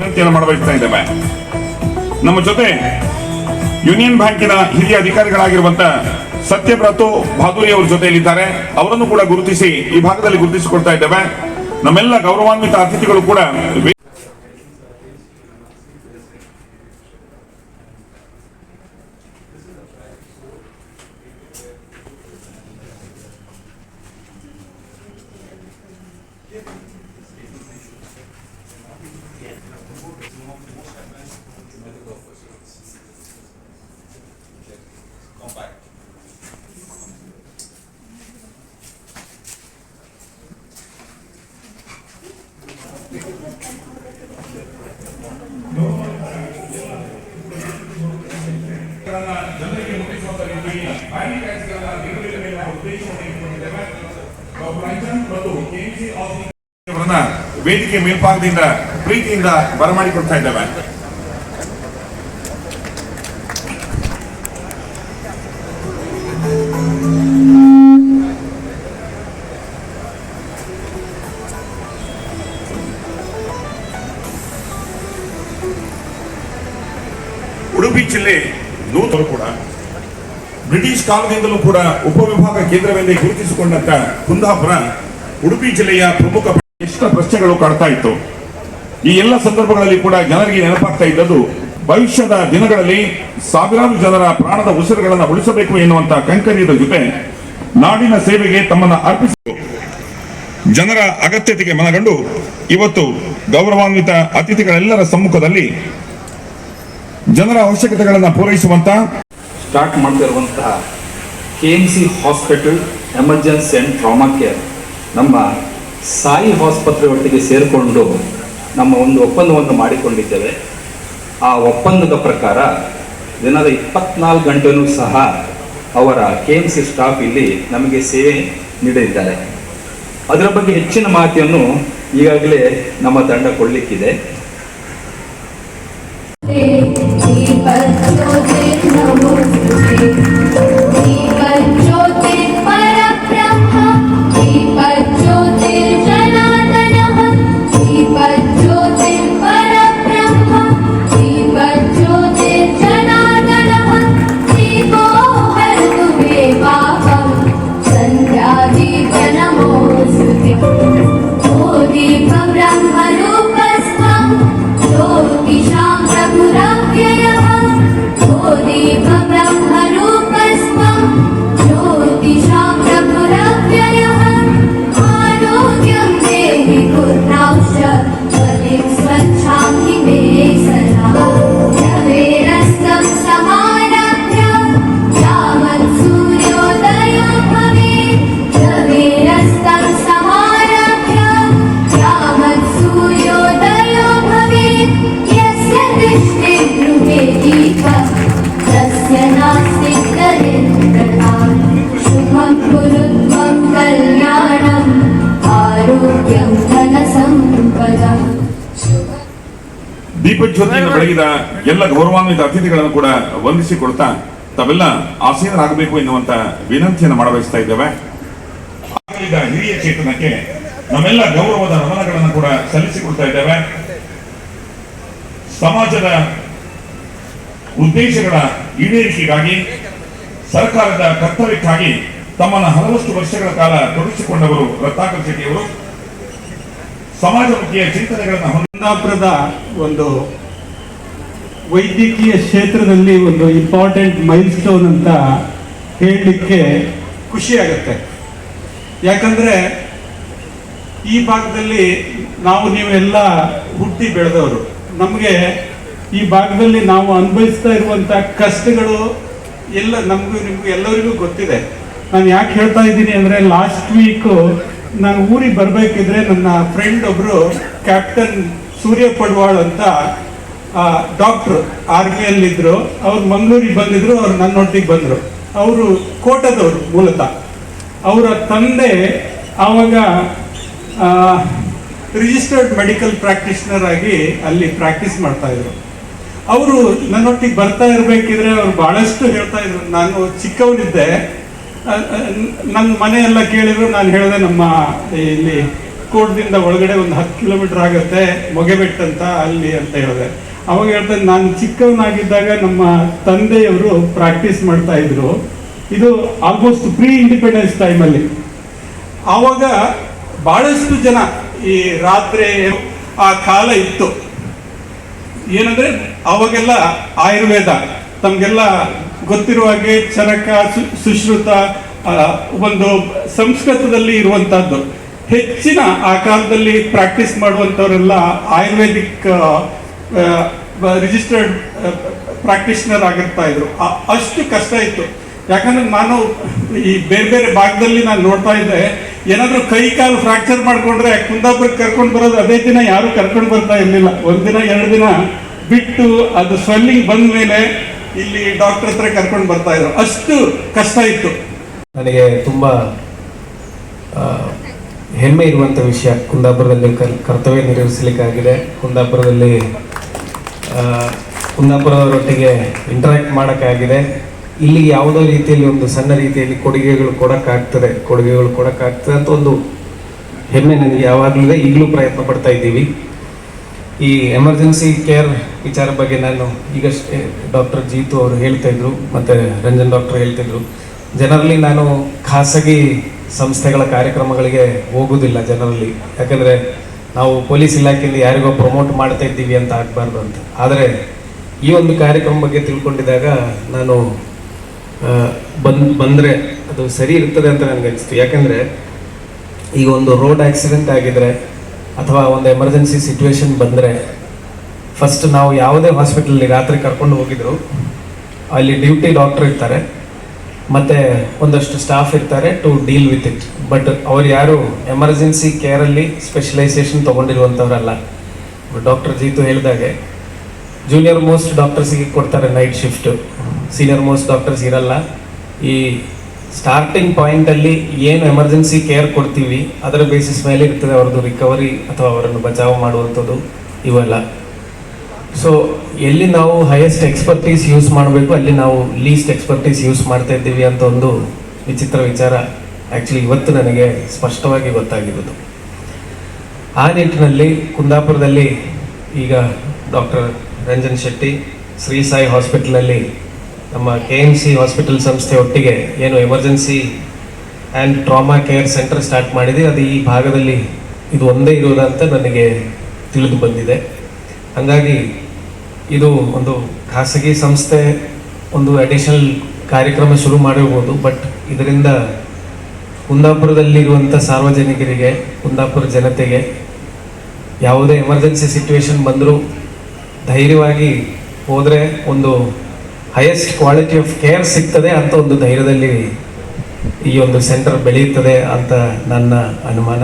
ವಿನಂತಿಯನ್ನು ಮಾಡಬಯಸ್ತಾ ಇದ್ದೇವೆ ನಮ್ಮ ಜೊತೆ ಯೂನಿಯನ್ ಬ್ಯಾಂಕಿನ ಹಿರಿಯ ಅಧಿಕಾರಿಗಳಾಗಿರುವಂತ ಸತ್ಯಬ್ರತು ಭಾದುರಿ ಅವರ ಜೊತೆಯಲ್ಲಿದ್ದಾರೆ. ಅವರನ್ನು ಕೂಡ ಗುರುತಿಸಿ ಈ ಭಾಗದಲ್ಲಿ ಗುರುತಿಸಿಕೊಡ್ತಾ ಇದ್ದೇವೆ. ನಮ್ಮೆಲ್ಲ ಗೌರವಾನ್ವಿತ ಅತಿಥಿಗಳು ಕೂಡ ವೇ- ಅವರನ್ನ ವೇದಿಕೆ ಮೇಲ್ಭಾಗದಿಂದ ಪ್ರೀತಿಯಿಂದ ಬರಮಾಡಿಕೊಡ್ತಾ ಇದ್ದೇವೆ ಉಡುಪಿ ಜಿಲ್ಲೆ ನೂತನ ಕೂಡ ಬ್ರಿಟಿಷ್ ಕಾಲದಿಂದಲೂ ಕೂಡ ಉಪವಿಭಾಗ ಕೇಂದ್ರವೆಂದೇ ಗುರುತಿಸಿಕೊಂಡಂತ ಕುಂದಾಪುರ, ಉಡುಪಿ ಜಿಲ್ಲೆಯ ಪ್ರಮುಖ ಎಷ್ಟು ಪ್ರಶ್ನೆಗಳು ಕಾಡ್ತಾ ಇತ್ತು. ಈ ಎಲ್ಲ ಸಂದರ್ಭಗಳಲ್ಲಿ ಕೂಡ ಜನರಿಗೆ ನೆನಪಾಗ್ತಾ ಇದ್ದದ್ದು, ಭವಿಷ್ಯದ ದಿನಗಳಲ್ಲಿ ಸಾವಿರಾರು ಜನರ ಪ್ರಾಣದ ಉಸಿರುಗಳನ್ನು ಉಳಿಸಬೇಕು ಎನ್ನುವಂತ ಕಂಕರ್ಯದ ಜೊತೆ ನಾಡಿನ ಸೇವೆಗೆ ತಮ್ಮನ್ನ ಅರ್ಪಿಸಿತು ಜನರ ಅಗತ್ಯತೆಗೆ ಮನಗಂಡು ಇವತ್ತು ಗೌರವಾನ್ವಿತ ಅತಿಥಿಗಳೆಲ್ಲರ ಸಮ್ಮುಖದಲ್ಲಿ ಜನರ ಅವಶ್ಯಕತೆಗಳನ್ನು ಪೂರೈಸುವಂತ start ಮಾಡ್ತಿರುವಂತಹ K M C hospital emergency and trauma care ನಮ್ಮ ಸಾಯಿ ಆಸ್ಪತ್ರೆ ಒಟ್ಟಿಗೆ ಸೇರಿಕೊಂಡು ನಮ್ಮ ಒಂದು ಒಪ್ಪಂದವನ್ನು ಮಾಡಿಕೊಂಡಿದ್ದೇವೆ. ಆ ಒಪ್ಪಂದದ ಪ್ರಕಾರ ದಿನದ ಇಪ್ಪತ್ನಾಲ್ಕು ಗಂಟೆನೂ ಸಹ ಅವರ ಕೆ ಎಂ ಸಿ ಸ್ಟಾಫ್ ಇಲ್ಲಿ ನಮಗೆ ಸೇವೆ ನೀಡಲಿದ್ದಾರೆ. ಅದರ ಬಗ್ಗೆ ಹೆಚ್ಚಿನ ಮಾಹಿತಿಯನ್ನು ಈಗಾಗಲೇ ನಮ್ಮ ತಂಡ ಕೊಡಲಿಕ್ಕಿದೆ. జీవ ದೀಪಜ್ಯೋತಿಯನ್ನು ಬೆಳಗಿದ ಎಲ್ಲ ಗೌರವಾನ್ವಿತ ಅತಿಥಿಗಳನ್ನು ಕೂಡ ವಂದಿಸಿಕೊಡ್ತಾ ತಾವೆಲ್ಲ ಆಸೀನರಾಗಬೇಕು ಎನ್ನುವಂತ ವಿನಂತಿಯನ್ನು ಮಾಡಬಯಸ್ತಾ ಇದ್ದೇವೆ. ಹಿರಿಯ ಚೇತನಕ್ಕೆ ನಮ್ಮೆಲ್ಲ ಗೌರವದ ನಮನಗಳನ್ನು ಕೂಡ ಸಲ್ಲಿಸಿಕೊಡ್ತಾ ಇದ್ದೇವೆ. ಸಮಾಜದ ಉದ್ದೇಶಗಳ ಈಡೇರಿಕೆಗಾಗಿ, ಸರ್ಕಾರದ ಕರ್ತವ್ಯಕ್ಕಾಗಿ ತಮ್ಮನ್ನು ಹಲವಷ್ಟು ವರ್ಷಗಳ ಕಾಲ ತೊಡಗಿಸಿಕೊಂಡವರು ರತ್ನಾಕರ್ ಶೆಟ್ಟಿಯವರು. ಸಮಾಜಮುಖಿಯ ಚಿಂತನೆಗಳನ್ನು ಹೊಂದಾಪುರದ ಒಂದು ವೈದ್ಯಕೀಯ ಕ್ಷೇತ್ರದಲ್ಲಿ ಒಂದು ಇಂಪಾರ್ಟೆಂಟ್ ಮೈಲ್ ಸ್ಟೋನ್ ಅಂತ ಹೇಳಲಿಕ್ಕೆ ಖುಷಿಯಾಗುತ್ತೆ ಯಾಕಂದರೆ ಈ ಭಾಗದಲ್ಲಿ ನಾವು ನೀವೆಲ್ಲ ಹುಟ್ಟಿ ಬೆಳೆದವರು. ನಮಗೆ ಈ ಭಾಗದಲ್ಲಿ ನಾವು ಅನುಭವಿಸ್ತಾ ಇರುವಂಥ ಕಷ್ಟಗಳು ಎಲ್ಲ ನಮಗೂ ನಿಮಗೂ ಎಲ್ಲರಿಗೂ ಗೊತ್ತಿದೆ. ನಾನು ಯಾಕೆ ಹೇಳ್ತಾ ಇದ್ದೀನಿ ಅಂದರೆ ಲಾಸ್ಟ್ ವೀಕ್ ನಾನು ಊರಿಗೆ ಬರಬೇಕಿದ್ರೆ ನನ್ನ ಫ್ರೆಂಡ್ ಒಬ್ರು ಕ್ಯಾಪ್ಟನ್ ಸೂರ್ಯ ಪಡ್ವಾಳ್ ಅಂತ ಡಾಕ್ಟ್ರು ಆರ್ಮಿಯಲ್ಲಿದ್ದರು ಅವ್ರು ಮಂಗಳೂರಿಗೆ ಬಂದಿದ್ರು, ಅವ್ರು ನನ್ನೊಟ್ಟಿಗೆ ಬಂದರು. ಅವರು ಕೋಟದವರು ಮೂಲತಃ. ಅವರ ತಂದೆ ಆವಾಗ ರಿಜಿಸ್ಟರ್ಡ್ ಮೆಡಿಕಲ್ ಪ್ರಾಕ್ಟೀಷನರ್ ಆಗಿ ಅಲ್ಲಿ ಪ್ರಾಕ್ಟೀಸ್ ಮಾಡ್ತಾ ಇದ್ರು. ಅವರು ನನ್ನೊಟ್ಟಿಗೆ ಬರ್ತಾ ಇರಬೇಕಿದ್ರೆ ಅವ್ರು ಬಹಳಷ್ಟು ಹೇಳ್ತಾ ಇದ್ರು. ನಾನು ಚಿಕ್ಕವನಿದ್ದೆ. ನನ್ನ ಮನೆಯೆಲ್ಲ ಕೇಳಿದ್ರು, ನಾನು ಹೇಳಿದೆ, ನಮ್ಮ ಇಲ್ಲಿ ಕೋಟದಿಂದ ಒಳಗಡೆ ಒಂದು ಹತ್ತು ಕಿಲೋಮೀಟರ್ ಆಗುತ್ತೆ, ಮೊಗೆಬೆಟ್ ಅಂತ ಅಲ್ಲಿ ಅಂತ ಹೇಳಿದೆ. ಅವಾಗ ಹೇಳ್ತಾರೆ ನಾನು ಚಿಕ್ಕವನಾಗಿದ್ದಾಗ ನಮ್ಮ ತಂದೆಯವರು ಪ್ರಾಕ್ಟೀಸ್ ಮಾಡ್ತಾ ಇದ್ರು. ಇದು ಆಲ್ಮೋಸ್ಟ್ ಪ್ರೀ ಇಂಡಿಪೆಂಡೆನ್ಸ್ ಟೈಮಲ್ಲಿ ಆವಾಗ ಬಹಳಷ್ಟು ಜನ ಈ ರಾತ್ರಿ ಆ ಕಾಲ ಇತ್ತು. ಏನಂದ್ರೆ, ಅವಾಗೆಲ್ಲ ಆಯುರ್ವೇದ, ತಮಗೆಲ್ಲ ಗೊತ್ತಿರುವ ಹಾಗೆ ಚರಕ ಸುಶ್ರುತ ಒಂದು ಸಂಸ್ಕೃತದಲ್ಲಿ ಇರುವಂತಹದ್ದು. ಹೆಚ್ಚಿನ ಆ ಕಾಲದಲ್ಲಿ ಪ್ರಾಕ್ಟೀಸ್ ಮಾಡುವಂಥವರೆಲ್ಲ ಆಯುರ್ವೇದಿಕ್ ರಿಜಿಸ್ಟರ್ಡ್ ಪ್ರಾಕ್ಟೀಷನರ್ ಆಗಿರ್ತಾ ಇದ್ರು. ಅಷ್ಟು ಕಷ್ಟ ಇತ್ತು. ಯಾಕಂದ್ರೆ ನಾನು ಈ ಬೇರೆ ಬೇರೆ ಭಾಗದಲ್ಲಿ ನಾನು ನೋಡ್ತಾ ಇದ್ದೆ, ಏನಾದರೂ ಕೈ ಕಾಲು ಫ್ರಾಕ್ಚರ್ ಮಾಡ್ಕೊಂಡ್ರೆ ಕುಂದಾಪುರಕ್ಕೆ ಕರ್ಕೊಂಡು ಬರೋದು ಅದೇ ದಿನ, ಯಾರು ಕರ್ಕೊಂಡು ಬರ್ತಾ ಇರಲಿಲ್ಲ. ಒಂದಿನ, ಎರಡು ದಿನ ಬಿಟ್ಟು ಅದು ಸ್ವೆಲ್ಲಿಂಗ್ ಬಂದ ಮೇಲೆ ಇಲ್ಲಿ ಡಾಕ್ಟರ್ ಹತ್ರ ಕರ್ಕೊಂಡು ಬರ್ತಾ ಇದ್ರು. ಅಷ್ಟು ಕಷ್ಟ ಇತ್ತು. ನನಗೆ ತುಂಬ ಹೆಮ್ಮೆ ಇರುವಂಥ ವಿಷಯ ಕುಂದಾಪುರದಲ್ಲಿ ಕರ್- ಕರ್ತವ್ಯ ನಿರ್ವಹಿಸಲಿಕ್ಕಾಗಿದೆ. ಕುಂದಾಪುರದಲ್ಲಿ ಕುಂದಾಪುರದವರೊಟ್ಟಿಗೆ ಇಂಟರಾಕ್ಟ್ ಮಾಡೋಕ್ಕಾಗಿದೆ. ಇಲ್ಲಿ ಯಾವುದೋ ರೀತಿಯಲ್ಲಿ ಒಂದು ಸಣ್ಣ ರೀತಿಯಲ್ಲಿ ಕೊಡುಗೆಗಳು ಕೊಡೋಕ್ಕಾಗ್ತದೆ ಕೊಡುಗೆಗಳು ಕೊಡೋಕ್ಕಾಗ್ತದೆ ಅಂತ ಒಂದು ಹೆಮ್ಮೆ ನನಗೆ ಯಾವಾಗಲೂ ಈಗಲೂ ಪ್ರಯತ್ನ ಪಡ್ತಾ ಇದ್ದೀವಿ. ಈ ಎಮರ್ಜೆನ್ಸಿ ಕೇರ್ ವಿಚಾರ ಬಗ್ಗೆ ನಾನು ಈಗಷ್ಟೇ ಡಾಕ್ಟರ್ ಜೀತು ಅವರು ಹೇಳ್ತಾ ಇದ್ರು, ಮತ್ತೆ ರಂಜನ್ ಡಾಕ್ಟರ್ ಹೇಳ್ತಿದ್ರು ಜನರಲ್ಲಿ ನಾನು ಖಾಸಗಿ ಸಂಸ್ಥೆಗಳ ಕಾರ್ಯಕ್ರಮಗಳಿಗೆ ಹೋಗೋದಿಲ್ಲ ಜನರಲ್ಲಿ ಯಾಕಂದ್ರೆ ನಾವು ಪೊಲೀಸ್ ಇಲಾಖೆಯಲ್ಲಿ ಯಾರಿಗೋ ಪ್ರಮೋಟ್ ಮಾಡ್ತಾ ಇದ್ದೀವಿ ಅಂತ ಆಗಬಾರ್ದು ಅಂತ. ಆದರೆ ಈ ಒಂದು ಕಾರ್ಯಕ್ರಮ ಬಗ್ಗೆ ತಿಳ್ಕೊಂಡಿದ್ದಾಗ ನಾನು ಬಂದ್, ಬಂದರೆ ಅದು ಸರಿ ಇರ್ತದೆ ಅಂತ ನನಗೆ ಅನಿಸ್ತು ಯಾಕಂದರೆ ಈಗ ಒಂದು ರೋಡ್ ಆಕ್ಸಿಡೆಂಟ್ ಆಗಿದ್ರೆ ಅಥವಾ ಒಂದು ಎಮರ್ಜೆನ್ಸಿ ಸಿಚುವೇಶನ್ ಬಂದರೆ ಫಸ್ಟ್ ನಾವು ಯಾವುದೇ ಹಾಸ್ಪಿಟಲಲ್ಲಿ ರಾತ್ರಿ ಕರ್ಕೊಂಡು ಹೋಗಿದ್ರು, ಅಲ್ಲಿ ಡ್ಯೂಟಿ ಡಾಕ್ಟರ್ ಇರ್ತಾರೆ, ಮತ್ತು ಒಂದಷ್ಟು ಸ್ಟಾಫ್ ಇರ್ತಾರೆ to deal with it but ಅವ್ರು ಯಾರು ಎಮರ್ಜೆನ್ಸಿ ಕೇರಲ್ಲಿ ಸ್ಪೆಷಲೈಸೇಷನ್ ತೊಗೊಂಡಿರುವಂಥವ್ರಲ್ಲ ಡಾಕ್ಟರ್ ಜೀತು ಹೇಳಿದಾಗೆ ಜೂನಿಯರ್ ಮೋಸ್ಟ್ ಡಾಕ್ಟರ್ಸಿಗೆ ಕೊಡ್ತಾರೆ night shift senior most doctors ಇರಲ್ಲ. ಈ ಸ್ಟಾರ್ಟಿಂಗ್ ಪಾಯಿಂಟಲ್ಲಿ ಏನು ಎಮರ್ಜೆನ್ಸಿ ಕೇರ್ ಕೊಡ್ತೀವಿ, ಅದರ ಬೇಸಿಸ್ ಮೇಲೆ ಇರ್ತದೆ ಅವ್ರದ್ದು ರಿಕವರಿ ಅಥವಾ ಅವರನ್ನು ಬಚಾವ್ ಮಾಡುವಂಥದ್ದು ಇವೆಲ್ಲ. ಸೊ ಎಲ್ಲಿ ನಾವು ಹೈಯೆಸ್ಟ್ ಎಕ್ಸ್ಪರ್ಟೀಸ್ ಯೂಸ್ ಮಾಡಬೇಕು, ಅಲ್ಲಿ ನಾವು ಲೀಸ್ಟ್ ಎಕ್ಸ್ಪರ್ಟೀಸ್ ಯೂಸ್ ಮಾಡ್ತಾ ಇದ್ದೀವಿ ಅಂತ ಒಂದು ವಿಚಿತ್ರ ವಿಚಾರ ಆ್ಯಕ್ಚುಲಿ ಇವತ್ತು ನನಗೆ ಸ್ಪಷ್ಟವಾಗಿ ಗೊತ್ತಾಗಿರೋದು. ಆ ನಿಟ್ಟಿನಲ್ಲಿ ಕುಂದಾಪುರದಲ್ಲಿ ಈಗ ಡಾಕ್ಟರ್ ರಂಜನ್ ಶೆಟ್ಟಿ ಶ್ರೀ ಸಾಯಿ ಹಾಸ್ಪಿಟಲಲ್ಲಿ ನಮ್ಮ ಕೆ ಎಂ ಸಿ ಹಾಸ್ಪಿಟಲ್ ಸಂಸ್ಥೆ ಒಟ್ಟಿಗೆ ಏನು emergency and trauma care centre start ಮಾಡಿದೆ. ಅದು ಈ ಭಾಗದಲ್ಲಿ ಇದು ಒಂದೇ ಇರೋದಂತ ನನಗೆ ತಿಳಿದು ಬಂದಿದೆ. ಹಾಗಾಗಿ ಇದು ಒಂದು ಖಾಸಗಿ ಸಂಸ್ಥೆ, ಒಂದು ಅಡಿಷನಲ್ ಕಾರ್ಯಕ್ರಮ ಶುರು ಮಾಡಿರ್ಬೋದು. ಬಟ್ ಇದರಿಂದ ಕುಂದಾಪುರದಲ್ಲಿರುವಂಥ ಸಾರ್ವಜನಿಕರಿಗೆ, ಕುಂದಾಪುರ ಜನತೆಗೆ ಯಾವುದೇ ಎಮರ್ಜೆನ್ಸಿ ಸಿಚುವೇಶನ್ ಬಂದರೂ ಧೈರ್ಯವಾಗಿ ಹೋದರೆ ಒಂದು ಹೈಯೆಸ್ಟ್ ಕ್ವಾಲಿಟಿ ಆಫ್ ಕೇರ್ ಸಿಗ್ತದೆ ಅಂತ ಒಂದು ಧೈರ್ಯದಲ್ಲಿ ಈ ಒಂದು ಸೆಂಟರ್ ಬೆಳೆಯುತ್ತದೆ ಅಂತ ನನ್ನ ಅನುಮಾನ.